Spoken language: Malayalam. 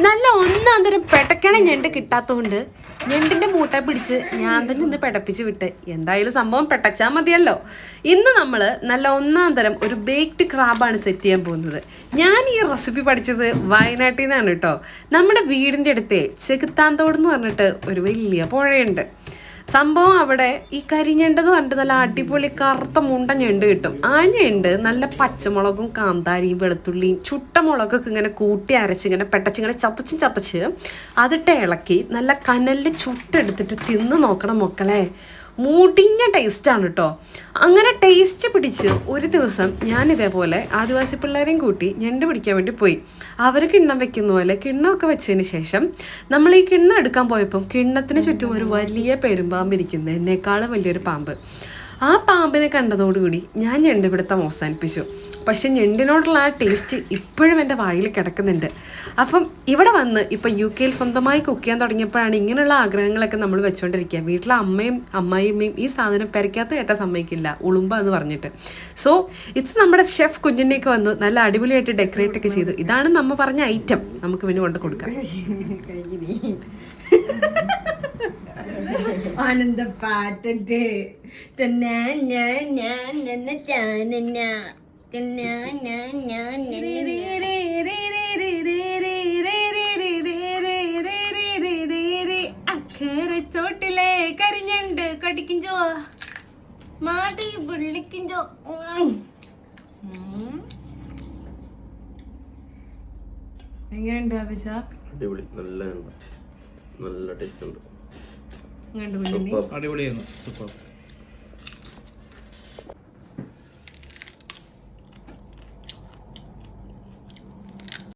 നല്ല ഒന്നാം തരം പെടക്കണ ഞണ്ട് കിട്ടാത്തതുകൊണ്ട് ഞണ്ടിന്റെ മൂട്ട പിടിച്ച് ഞാൻ തന്നെ ഒന്ന് പെടപ്പിച്ച് വിട്ട്. എന്തായാലും സംഭവം പെട്ടച്ചാൽ മതിയല്ലോ. ഇന്ന് നമ്മൾ നല്ല ഒന്നാം തരം ഒരു ബേക്ക്ഡ് ക്രാബാണ് സെറ്റ് ചെയ്യാൻ പോകുന്നത്. ഞാൻ ഈ റെസിപ്പി പഠിച്ചത് വയനാട്ടിൽ നിന്നാണ് കേട്ടോ. നമ്മുടെ വീടിന്റെ അടുത്തേ ചെകുത്താന്തോട് എന്ന് പറഞ്ഞിട്ട് ഒരു വലിയ പുഴയുണ്ട്. സംഭവം അവിടെ ഈ കരിഞ്ഞെണ്ടെന്ന് പറഞ്ഞിട്ട് നല്ല അടിപൊളി കറുത്ത മുണ്ട ഞണ്ട് കിട്ടും. ആ ഞണ്ട് നല്ല പച്ചമുളകും കാന്താരിയും വെളുത്തുള്ളിയും ചുട്ട മുളകൊക്കെ ഇങ്ങനെ കൂട്ടി അരച്ച് ഇങ്ങനെ പെട്ടച്ച് ഇങ്ങനെ ചതച്ചും ചതച്ച് അതിട്ട് ഇളക്കി നല്ല കനലിൽ ചുട്ടെടുത്തിട്ട് തിന്ന് നോക്കണം മക്കളെ. മുടിഞ്ഞ ടേസ്റ്റാണ് കേട്ടോ അങ്ങനെ ടേസ്റ്റ് പിടിച്ച് ഒരു ദിവസം ഞാൻ ഇതേപോലെ ആദിവാസി പിള്ളേരെയും കൂട്ടി ഞണ്ട് പിടിക്കാൻ വേണ്ടി പോയി. അവർ കിണ്ണം വെക്കുന്ന പോലെ കിണ്ണമൊക്കെ വെച്ചതിന് ശേഷം നമ്മൾ ഈ കിണ്ണം എടുക്കാൻ പോയപ്പം കിണ്ണത്തിന് ചുറ്റും ഒരു വലിയ പെരുമ്പാമ്പ് ഇരിക്കുന്നത് വലിയൊരു പാമ്പ്. ആ പാമ്പിനെ കണ്ടതോടുകൂടി ഞാൻ ഞണ്ടുപിടുത്തം അവസാനിപ്പിച്ചു. പക്ഷെ ഞെണ്ടിനോടുള്ള ആ ടേസ്റ്റ് ഇപ്പോഴും എന്റെ വായിൽ കിടക്കുന്നുണ്ട്. അപ്പം ഇവിടെ വന്ന് ഇപ്പം യു കെയിൽ സ്വന്തമായി കുക്ക് ചെയ്യാൻ തുടങ്ങിയപ്പോഴാണ് ഇങ്ങനെയുള്ള ആഗ്രഹങ്ങളൊക്കെ നമ്മൾ വെച്ചുകൊണ്ടിരിക്കുക വീട്ടിലെ അമ്മയും അമ്മായിയമ്മയും ഈ സാധനം പെരയ്ക്കകത്ത് കേട്ട സമ്മതിക്കില്ല. ഉളുമ്പ എന്ന് പറഞ്ഞിട്ട്. സോ ഇത് നമ്മുടെ ഷെഫ് കുഞ്ഞിനെയൊക്കെ വന്നു. നല്ല അടിപൊളിയായിട്ട് ഡെക്കറേറ്റ് ഒക്കെ ചെയ്തു. ഇതാണ് നമ്മൾ പറഞ്ഞ ഐറ്റം നമുക്ക് പിന്നെ കൊണ്ട് കൊടുക്കാം. ആനന്ദ പാട്ടത്ത് തന്നെ ഞാൻ ഞാൻ നന്ന ചാനന്ന തന്നെ ഞാൻ ഞാൻ ചോട്ടിലെ കരിഞ്ഞണ്ട് കടിക്കും ചോ മാടി പുള്ളിക്കിഞ്ചോ എങ്ങനെയുണ്ട് അഭിഷ അടിപൊളി. നല്ല നല്ല ടേസ്റ്റ് ഉണ്ട്. അടിപൊളിയായിരുന്നു. സൂപ്പർ.